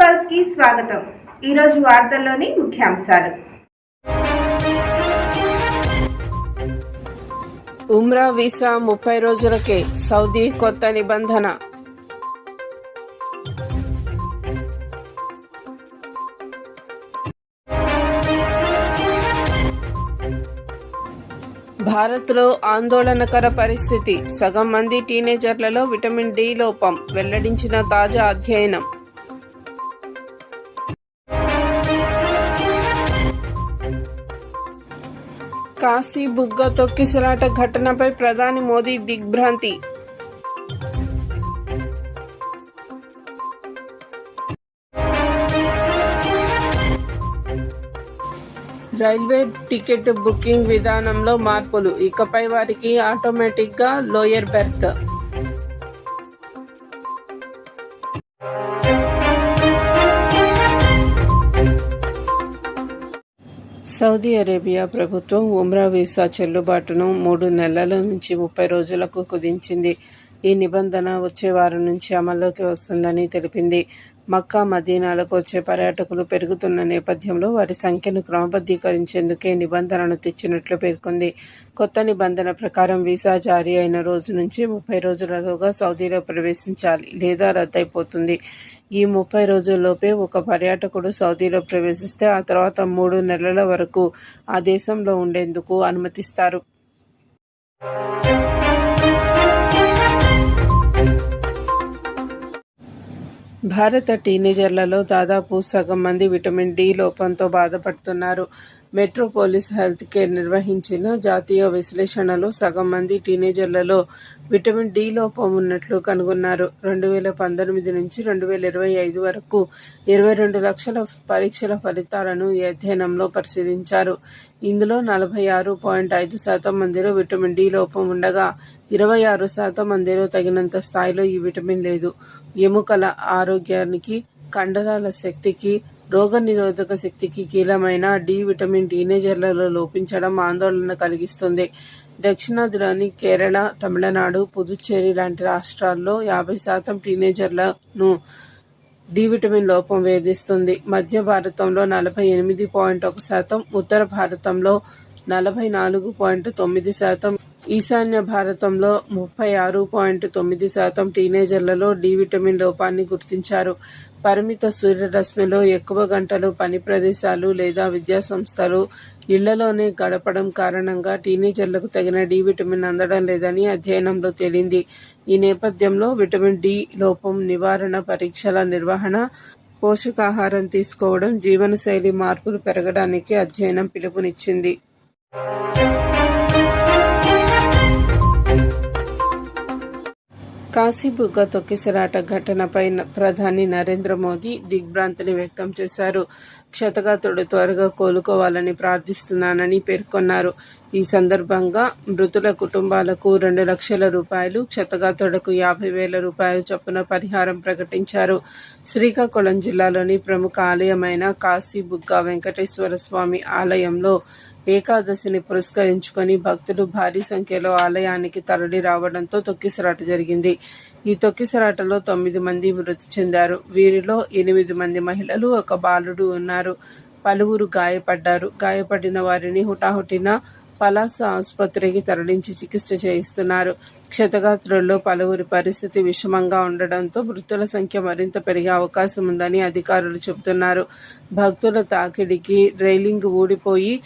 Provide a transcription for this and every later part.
పల్స్కి స్వాగతం. ఈరోజు వార్తల్లోని ముఖ్యాంశాలు. ఉమ్రా వీసా ముప్పై రోజులకే సౌదీ కొత్త నిబంధన. భారత్లో ఆందోళనకర పరిస్థితి. సగం మంది టీనేజర్లలో విటమిన్ డి లోపం. వెల్లడించిన తాజా అధ్యయనం. కాశీ బుగ్గ తొక్కిసలాట ఘటనపై ప్రధాని మోదీ దిగ్భ్రాంతి. రైల్వే టికెట్ బుకింగ్ విధానంలో మార్పులు. ఇకపై వారికి ఆటోమేటిక్గా లోయర్ బెర్త్. సౌదీ అరేబియా ప్రభుత్వం ఉమ్రా వీసా చెల్లుబాటును మూడు నెలల నుంచి ముప్పై రోజులకు కుదించింది. ఈ నిబంధన వచ్చే వారం నుంచి అమల్లోకి వస్తుందని తెలిపింది. మక్కా మదీనాలకు వచ్చే పర్యాటకులు పెరుగుతున్న నేపథ్యంలో వారి సంఖ్యను క్రమబద్ధీకరించేందుకే నిబంధనను తెచ్చినట్లు పేర్కొంది. కొత్త నిబంధన ప్రకారం వీసా జారీ అయిన రోజు నుంచి ముప్పై రోజులలోగా సౌదీలో ప్రవేశించాలి లేదా రద్దయిపోతుంది. ఈ ముప్పై రోజుల్లోపే ఒక పర్యాటకుడు సౌదీలో ప్రవేశిస్తే ఆ తర్వాత మూడు నెలల వరకు ఆ దేశంలో ఉండేందుకు అనుమతిస్తారు. భారత టీనేజర్లలో దాదాపు సగం మంది విటమిన్ డి లోపంతో బాధపడుతున్నారు. మెట్రోపోలిస్ హెల్త్ కేర్ నిర్వహించిన జాతీయ విశ్లేషణలో సగం మంది టీనేజర్లలో విటమిన్ డి లోపం ఉన్నట్లు కనుగొన్నారు. రెండు వేల పంతొమ్మిది నుంచి రెండు వేల ఇరవై ఐదు వరకు ఇరవై రెండు లక్షల పరీక్షల ఫలితాలను ఈ అధ్యయనంలో పరిశీలించారు. ఇందులో నలభై ఆరు పాయింట్ ఐదు శాతం మందిలో విటమిన్ డి లోపం ఉండగా ఇరవై ఆరు శాతం మందిలో తగినంత స్థాయిలో ఈ విటమిన్ లేదు. ఎముకల ఆరోగ్యానికి కండరాల శక్తికి రోగనిరోధక శక్తికి కీలమైన డి విటమిన్ టీనేజర్లలో లోపించడం ఆందోళన కలిగిస్తుంది. దక్షిణాదిలోని కేరళ తమిళనాడు పుదుచ్చేరి లాంటి రాష్ట్రాల్లో యాభై శాతం టీనేజర్లను డి విటమిన్ లోపం వేధిస్తుంది. మధ్య భారతంలో నలభై ఎనిమిది పాయింట్ ఒక శాతం ఉత్తర భారతంలో నలభై నాలుగు పాయింట్ తొమ్మిది శాతం ఈశాన్య భారతంలో ముప్పై ఆరు పాయింట్ తొమ్మిది శాతం టీనేజర్లలో డి విటమిన్ లోపాన్ని గుర్తించారు. పరిమిత సూర్యరశ్మిలో ఎక్కువ గంటలు పని ప్రదేశాలు లేదా విద్యా సంస్థలు ఇళ్ళలోనే గడపడం కారణంగా టీనేజర్లకు తగిన డి విటమిన్ అందడం లేదని అధ్యయనంలో తేలింది. ఈ నేపథ్యంలో విటమిన్ డి లోపం నివారణ పరీక్షల నిర్వహణ పోషకాహారం తీసుకోవడం జీవనశైలి మార్పులు పెరగడానికి అధ్యయనం పిలుపునిచ్చింది. కాశీబుగ్గ తొక్కిసలాట ఘటనపై ప్రధాని నరేంద్ర మోదీ దిగ్భ్రాంతిని వ్యక్తం చేశారు. క్షతగాతుడు త్వరగా కోలుకోవాలని ప్రార్థిస్తున్నానని పేర్కొన్నారు. ఈ సందర్భంగా మృతుల కుటుంబాలకు రెండు లక్షల రూపాయలు క్షతగాత్రులకు యాభై వేల రూపాయలు చొప్పున పరిహారం ప్రకటించారు. శ్రీకాకుళం జిల్లాలోని ప్రముఖ ఆలయమైన కాశీబుగ్గ వెంకటేశ్వర స్వామి ఆలయంలో ఏకాదశిని పురస్కరించుకొని భక్తులు భారీ సంఖ్యలో ఆలయానికి తరలి రావడంతో తొక్కిసలాట జరిగింది. ఈ తొక్కిసలాటలో తొమ్మిది మంది మృతి చెందారు. వీరిలో ఎనిమిది మంది మహిళలు ఒక బాలుడు ఉన్నారు. పలువురు గాయపడ్డారు. గాయపడిన వారిని హుటాహుటిన పలాస ఆసుపత్రికి తరలించి చికిత్స చేయిస్తున్నారు. క్షతగాత్రుల్లో పలువురి పరిస్థితి విషమంగా ఉండడంతో మృతుల సంఖ్య మరింత పెరిగే అవకాశం ఉందని అధికారులు చెబుతున్నారు. భక్తుల తాకిడికి రైలింగ్ ఊడిపోయి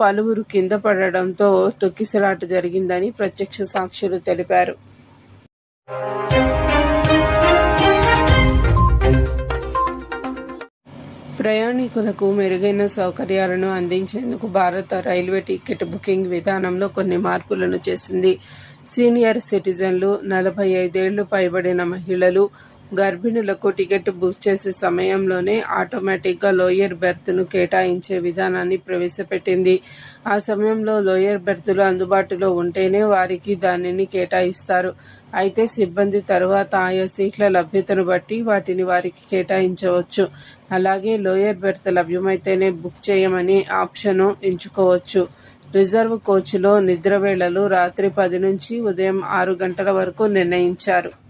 పలువురు కింద పడడంతో తొక్కిసలాట జరిగిందని ప్రత్యక్ష సాక్షులు తెలిపారు. ప్రయాణికులకు మెరుగైన సౌకర్యాలను అందించేందుకు భారత రైల్వే టికెట్ బుకింగ్ విధానంలో కొన్ని మార్పులను చేసింది. సీనియర్ సిటిజన్లు నలభై ఐదేళ్ళు పైబడిన మహిళలు గర్భిణులకు టికెట్ బుక్ చేసే సమయంలోనే ఆటోమేటిక్గా లోయర్ బెర్త్ను కేటాయించే విధానాన్ని ప్రవేశపెట్టింది. ఆ సమయంలో లోయర్ బెర్తులు అందుబాటులో ఉంటేనే వారికి దానిని కేటాయిస్తారు. అయితే సిబ్బంది తరువాత ఆయా సీట్ల లభ్యతను బట్టి వాటిని వారికి కేటాయించవచ్చు. అలాగే లోయర్ బెర్త్ లభ్యమైతేనే బుక్ చేయమని ఆప్షను ఎంచుకోవచ్చు. రిజర్వ్ కోచ్లో నిద్ర వేళలు రాత్రి పది నుంచి ఉదయం ఆరు గంటల వరకు నిర్ణయించారు.